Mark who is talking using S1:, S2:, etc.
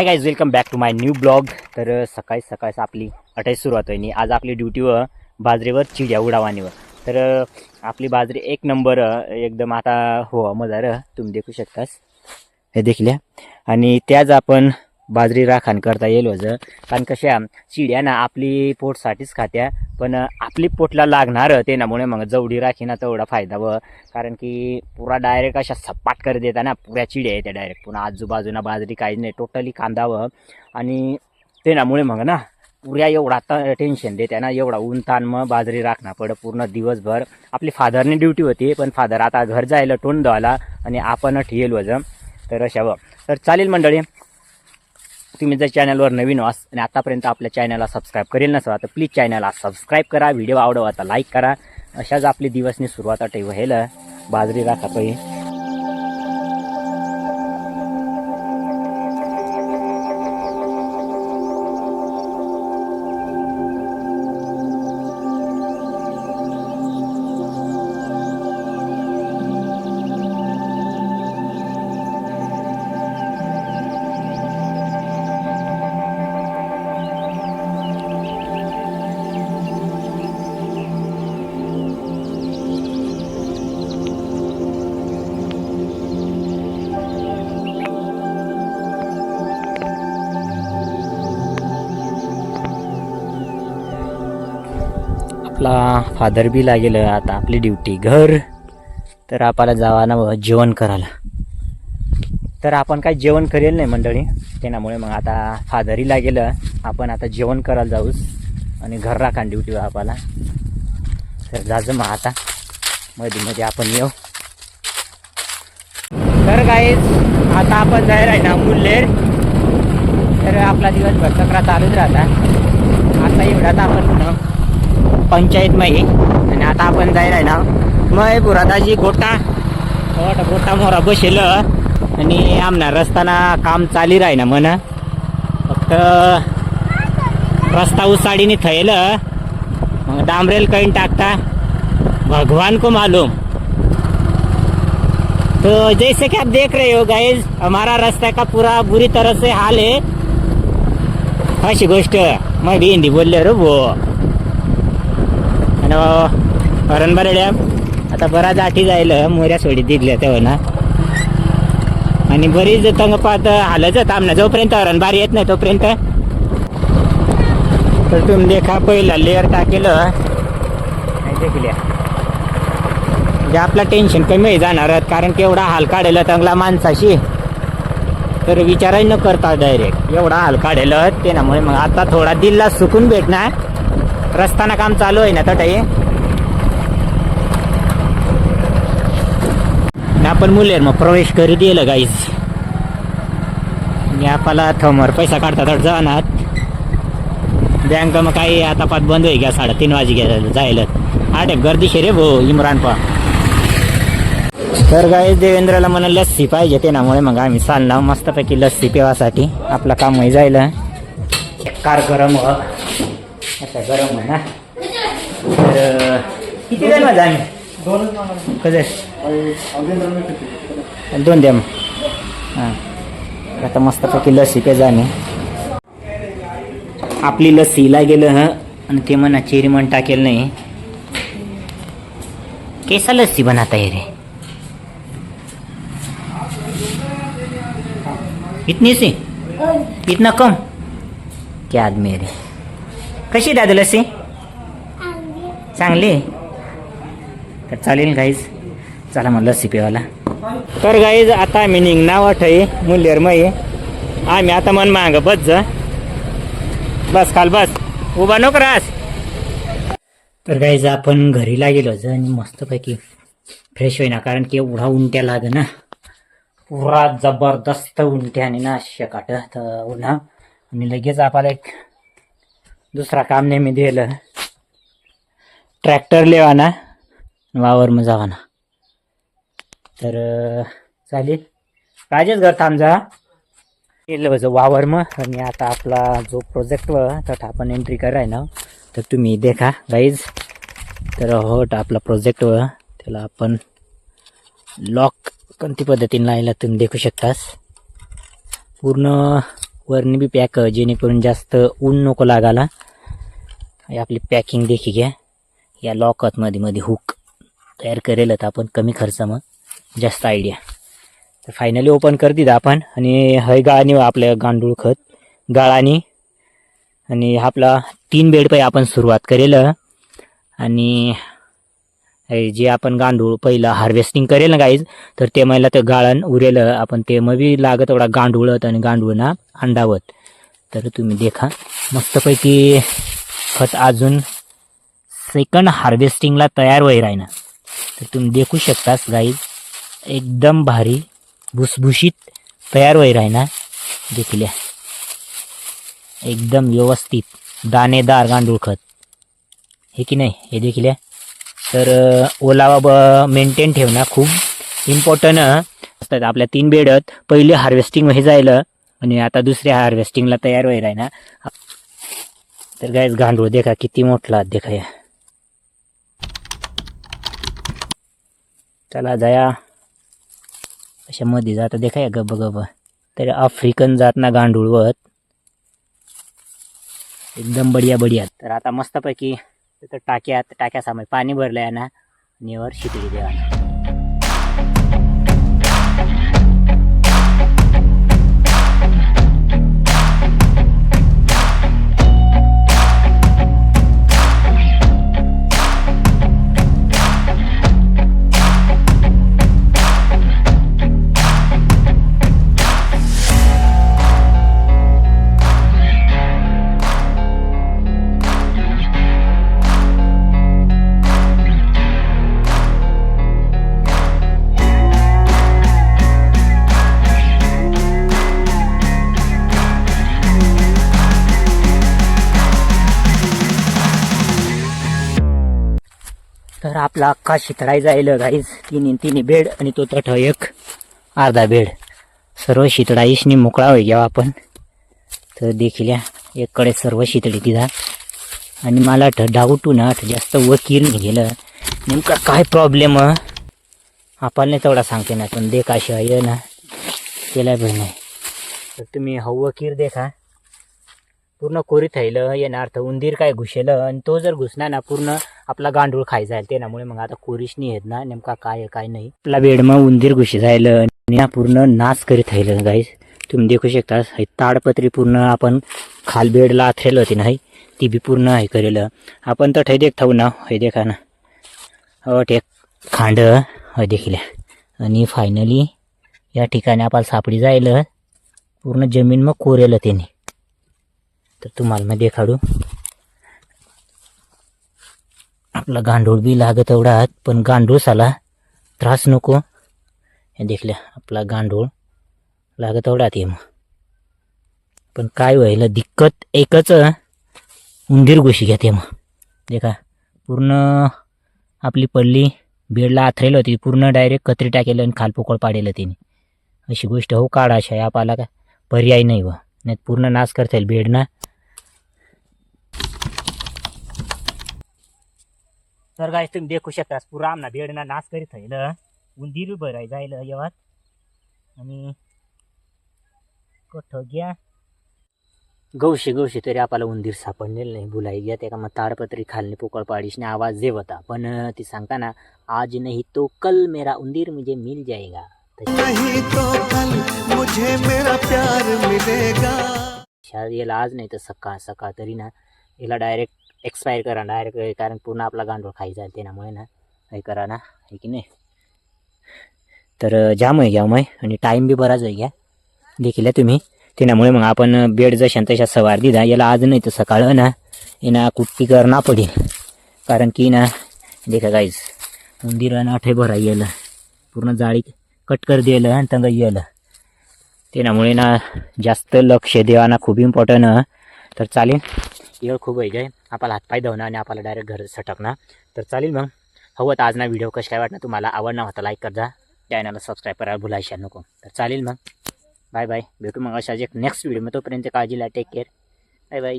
S1: Hi guys welcome back to my new blog तर सकाळी सकाळीच आपली अटाईच सुरुवात होईल आणि आज आपली ड्युटीवर बाजरीवर चिड्या उडावानीवर तर आपली बाजरी एक नंबर एकदम आता हो मजार तुम्ही देखू शकतास. हे देखल्या आणि त्याच आपण बाजरी राखण करता येईल होतं कारण कशा चिड्या ना आपली पोटसाठीच खात्या पण आपली पोटला लागणार ते नामुळे मग जवढी राखी ना तेवढा फायदा व. कारण की पुरा डायरेक्ट अशा सपाट कर देता ना पुऱ्या चिड्या येत्या डायरेक्ट पुन्हा आजूबाजूला बाजरी काहीच नाही टोटली कांदा व. आणि ते नामुळे मग ना पुऱ्या एवढा आता टेन्शन देत्या ना एवढा ऊन ताण मग बाजरी राखणं पड पूर्ण दिवसभर. आपली फादरने ड्युटी होती पण फादर आता घर जायला तोंड द्यायला आणि आपण ठेल वजन हो तर अशा व. तर चालेल मंडळी तुम्ही जर चॅनलवर नवीन हो व्हास आणि आतापर्यंत आपल्या चॅनलला सबस्क्राईब करेल नसा तर प्लीज चॅनलला सबस्क्राईब करा व्हिडिओ आवडवा तर लाईक करा. अशाच आपली दिवसनी सुरुवात अटे व्हायला बाजरी राखातोय आपला फादर बी लागेल आता आपली ड्युटी घर. तर आपल्याला जावा ना जेवण करायला. तर आपण काय जेवण करेल नाही मंडळी त्यामुळे मग आता फादरही लागेल. आपण आता जेवण करायला जाऊस आणि घर राखा ड्युटीवर आपल्याला. तर जाजं मग आता. मध्ये मध्ये आपण येऊ. तर काय आता आपण जायला आहे ना मुल्लेर. तर आपला दिवसभर चक्रा चालूच राहता. आता एवढ्यात आपण पुन्हा पंचायत आणि आता आपण जायला आहे ना मग पुराताची गोटा. गोटा गोटा मोरा बसेल. आणि आमना रस्ताना काम चाली राही ना म्हण. फक्त रस्ता उसाडीने थैल. मग डांबरेल कैन टाकता. भगवान को मालूम. तो जैसे कि आप देख रहे हो गाइज हमारा रास्ता का पूरा बुरी तरह से हाल है. अशी गोष्ट. मग बी हिंदी बोलले रे भो. आणि हरण बरड्या. आता बराच आठी जायला मोऱ्या सोडी दिल्या तेव्हा ना आणि बरीच तंगपात हालच आमना जोपर्यंत हरण बारी येत नाही तोपर्यंत. तर तुम्ही देखा पहिला लेअर टाकेलं. देखल्या. म्हणजे आपला टेन्शन कमी जाणार कारण की एवढा हाल काढेल चांगला माणसाशी. तर विचारही न करता डायरेक्ट एवढा हाल काढेल ते मग आता थोडा दिल्ला सुकून भेटणार. रस्ताना काम चालू आहे ना तटाई? आपण मुलेर मग प्रवेश करू दिलं गाईज आणि आपल्याला थमर पैसा काढता तर जाणार बँक मग काही आता पाच बंद होई घ्या साडेतीन वाजे घ्या जायला. आठ गर्दी रे भाऊ इम्रान पा. तर गाई देवेंद्रला म्हणा लस्सी पाहिजे ते नामुळे मग आम्ही चालणार मस्तपैकी लस्सी पिवासाठी आपलं काम जायला कार्यक्रम गरम गरम आहे ना. तर किती जण माझा आम्ही कसं दोन द्या मग. हां. आता मस्तपैकी लस्सी काय जाणे आपली लसीला गेलं हं. आणि ते म्हणा चेरीमन टाकेल नाही. कैसा लस्सी बनाता है रे? इतनी सी इतना कम? क्या आदमी है रे? कशी दादा लस्सी? चांगली? तर चालेल गाईज चला मग लस्सी पिवाला तर गाईज आता आम्ही निघणार वाट आहे मुल्यर मय आम्ही आता मन माग बस जा. बस काल बस. उभा नको रास तर गाईज आपण घरीला गेलो होतो आणि मस्तपैकी फ्रेश होईना कारण की एवढा उलट्या लाग ना. पुरा जबरदस्त उलट्या आणि ना काट तर उन्हा. आणि लगेच आपल्याला एक दुसरा काम नेहमी दिलं ट्रॅक्टर लेवाना वावर मग जावाना. तर चालेल राजेश घर थांबजा. केलं होतं वावर मग आणि आता आपला जो प्रोजेक्ट व तर आपण एंट्री कराय ना तर तुम्ही देखा गाईज तर होट आपला प्रोजेक्ट व त्याला आपण लॉक कोणती पद्धतीने लायला तुम्ही देखू शकतास. पूर्ण वरणी बी पॅक जेणेकरून जास्त ऊन नको लागायला. आपली पॅकिंग देखील घ्या. या लॉकत मध्ये मध्ये हुक तयार करेल तर आपण कमी खर्च मग जास्त आयडिया तर फायनली ओपन कर दिलं आपण. आणि हय गाळानी आपल्या गांडूळ खत गाळानी. आणि आपला तीन बेड पाहिजे आपण सुरुवात करेल. आणि जे आपण गांडूळ पहिलं हार्वेस्टिंग करेल ना गाईज तर ते मला ते गाळण उरेल आपण ते मग बी लागत एवढा गांडूळत आणि गांडूळना अंडावत. तर तुम्ही देखा मस्तपैकी खत अजून सेकंड हार्वेस्टिंगला तयार होई राहिना तर तुम्ही देखू शकतास गाईज एकदम भारी भुसभुशीत तयार होई राहिना देखील या. एकदम व्यवस्थित दाणेदार गांडूळ खत. हे की नाही? हे देखील आहे. तर ओलावा ब मेंटेन ठेवणं खूप इम्पॉर्टंट असतात. आपल्या तीन बेडत पहिले हार्वेस्टिंग हे जायलं आणि आता दुसऱ्या हार्वेस्टिंगला तयार व्हायला आहे ना. तर गायच गांडूळ देखा किती मोठला देखा या. चला जाया. अशा मध्ये जाता देखा या गब गब तर आफ्रिकन जात ना गांडूळवत. एकदम बढिया बढिया. तर आता मस्तपैकी तर टाक्यात टाक्यासमोर पाणी भरलं आहे ना निवर शिकली देवाना तर आपला अख्खा शितळाई जाईल गाईज तिन्ही तिन्ही बेड आणि तो तठ एक. अर्धा बेड. सर्व शितळाईशनी मोकळा होई घ्यावा आपण. तर देखील या एककडे सर्व शितळी तिथं. आणि मला वाटतं डाऊटू ना जास्त वकील नाही गेलं नेमका काय प्रॉब्लेम आपल्याला तेवढा सांगते ना पण देखा शिवाय ये ना. केला पण नाही. तर तुम्ही हवकीर देखा. पूर्ण कोरीत राहिलं येणार अर्थ उंदीर काय घुसेलं आणि तो जर घुसणार ना पूर्ण आपला गांडूळ खाय जाईल त्यामुळे मग आता कोरीश नाही येत ना नेमका काय आहे काय नाही. आपला बेड मग उंदीर घुशी जायलं आणि पूर्ण नाश करीत राहिलं गाईस तुम्ही देखू शकता हे ताडपत्री पूर्ण आपण खाल बेडला आथरेल होती नाही ती बी पूर्ण हे करेल. आपण तर हे देखताऊ हो ना हे देखा ना. हो एक खांड हे देखील. आणि फायनली या ठिकाणी आपण सापडी जायलं. पूर्ण जमीन मग कोरेल त्याने. तर तुम्हाला मग देखाडू. आपला गांडूळ बी लागत एवढा आहात पण गांडूळ साला त्रास नको. हे देखल्या आपला गांडूळ लागत एवढा ते मग. पण काय व्हायला दिक्कत एकच उंदीर घुशी घ्या ते मग. देखा पूर्ण आपली पडली बेडला आथरेल होती पूर्ण डायरेक्ट कत्री टाकेलं आणि खालपोकळ पाडेलं तिने. अशी गोष्ट हो काढा अशा या पाला का पर्याय नाही व. नाही पूर्ण नाश करता येईल बेड ना तर काय तुम्ही देखू शकता. पुरा आमना बेडना नाश करीत राहिल उंदीर बी बराय जाईल येवात. आणि कठ घ्या? गवशी गवशी तरी आपल्याला उंदीर सापडलेलं नाही. बुलाई घ्या त्या मग ताडपत्री खालने पोकळ पाडीशने आवाज जे होता पण ती सांगता ना आज नाही तो कल मेरा उंदीर मुझे मिल जाएगा
S2: नहीं तो कल मुझे मेरा प्यार मिलेगा.
S1: शायद याला आज नाही तर सकाळ सकाळ तरी ना याला डायरेक्ट एक्सपायर करा डायरेक्ट कारण पूर्ण आपला गांडूळ खाई जाईल त्यामुळे ना. हे करा ना हे की नाही? तर जाम आहे घ्या मय आणि टाईम बी बराच आहे घ्या. देखील आहे तुम्ही. त्यामुळे मग आपण बेड जशा तशा सवार दिला याला आज नाही तर सकाळ ना. येना कुट्टी कर ना पडेल. कारण की ना देखा गाईज उंदीर आठे भरा येलं पूर्ण जाळी कट कर दिलं आणि तंग येलं त्यामुळे ना जास्त लक्ष देवाना खूप इम्पॉर्टंट तर चालेल. येळ खूप आहे काय आपला हातपाय धवणं आणि आपल्याला डायरेक्ट घर सटकणार तर चालेल मग. हवं तर आज ना व्हिडिओ कशा काय वाटणार तुम्हाला आवडणार होता लाईक कर जा चॅनलला सबस्क्राईब करायला भुलायच्या नको. तर चालेल मग. बाय बाय भेटू मग अशाच एक नेक्स्ट व्हिडिओ मग तोपर्यंत काळजीला टेक केअर बाय बाय